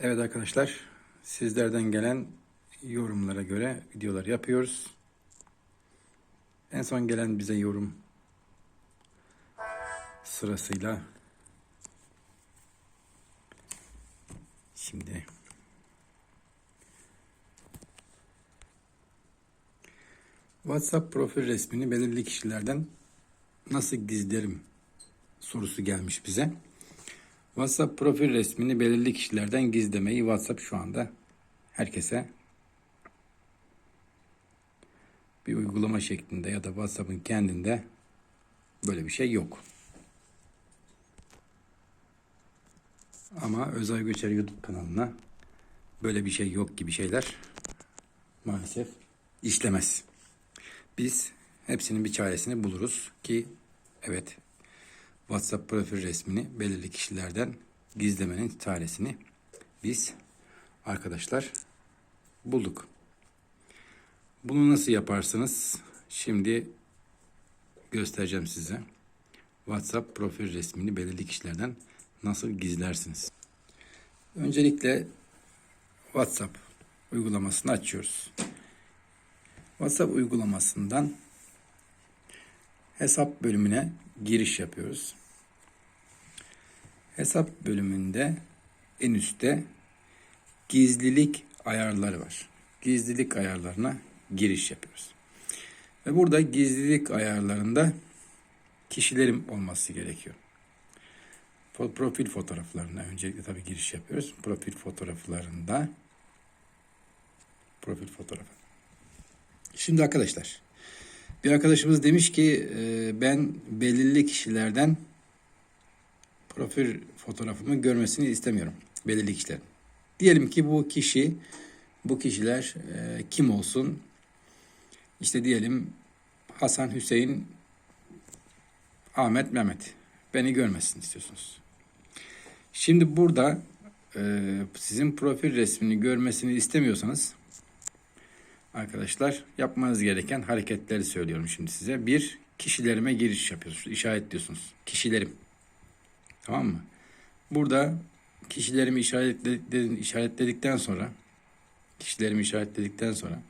Evet arkadaşlar, sizlerden gelen yorumlara göre videolar yapıyoruz. En son gelen bize yorum sırasıyla şimdi WhatsApp profil resmini belirli kişilerden nasıl gizlerim sorusu gelmiş bize. WhatsApp profil resmini belirli kişilerden gizlemeyi WhatsApp şu anda herkese bir uygulama şeklinde ya da WhatsApp'ın kendinde böyle bir şey yok. Ama Özay Göçer YouTube kanalına böyle bir şey yok gibi şeyler maalesef işlemez. Biz hepsinin bir çaresini buluruz ki evet WhatsApp profil resmini belirli kişilerden gizlemenin çaresini biz arkadaşlar bulduk. Bunu nasıl yaparsınız? Şimdi göstereceğim size. WhatsApp profil resmini belirli kişilerden nasıl gizlersiniz? Öncelikle WhatsApp uygulamasını açıyoruz. WhatsApp uygulamasından hesap bölümüne giriş yapıyoruz. Hesap bölümünde en üstte gizlilik ayarları var. Gizlilik ayarlarına giriş yapıyoruz. Ve burada gizlilik ayarlarında kişilerim olması gerekiyor. Profil fotoğraflarına öncelikle tabii giriş yapıyoruz. Profil fotoğraflarında profil fotoğrafı. Şimdi arkadaşlar bir arkadaşımız demiş ki e, ben belirli kişilerden profil fotoğrafımı görmesini istemiyorum. Belirli kişilerin. Diyelim ki bu kişi, bu kişiler e, kim olsun? İşte diyelim Hasan, Hüseyin, Ahmet, Mehmet. Beni görmesin istiyorsunuz. Şimdi burada e, sizin profil resmini görmesini istemiyorsanız arkadaşlar yapmanız gereken hareketleri söylüyorum şimdi size. Bir, kişilerime giriş yapıyorsunuz. işaretliyorsunuz. Kişilerim. Tamam mı? Burada kişilerimi işaretledikten, işaretledikten sonra kişilerimi işaretledikten sonra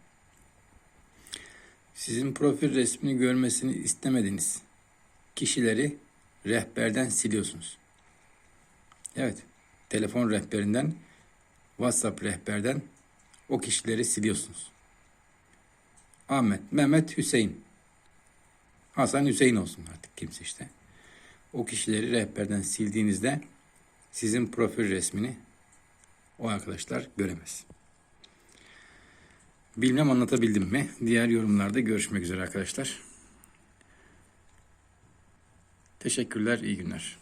sizin profil resmini görmesini istemediğiniz kişileri rehberden siliyorsunuz. Evet. Telefon rehberinden WhatsApp rehberden o kişileri siliyorsunuz. Ahmet, Mehmet, Hüseyin. Hasan Hüseyin olsun artık kimse işte. O kişileri rehberden sildiğinizde sizin profil resmini o arkadaşlar göremez. Bilmem anlatabildim mi? Diğer yorumlarda görüşmek üzere arkadaşlar. Teşekkürler, iyi günler.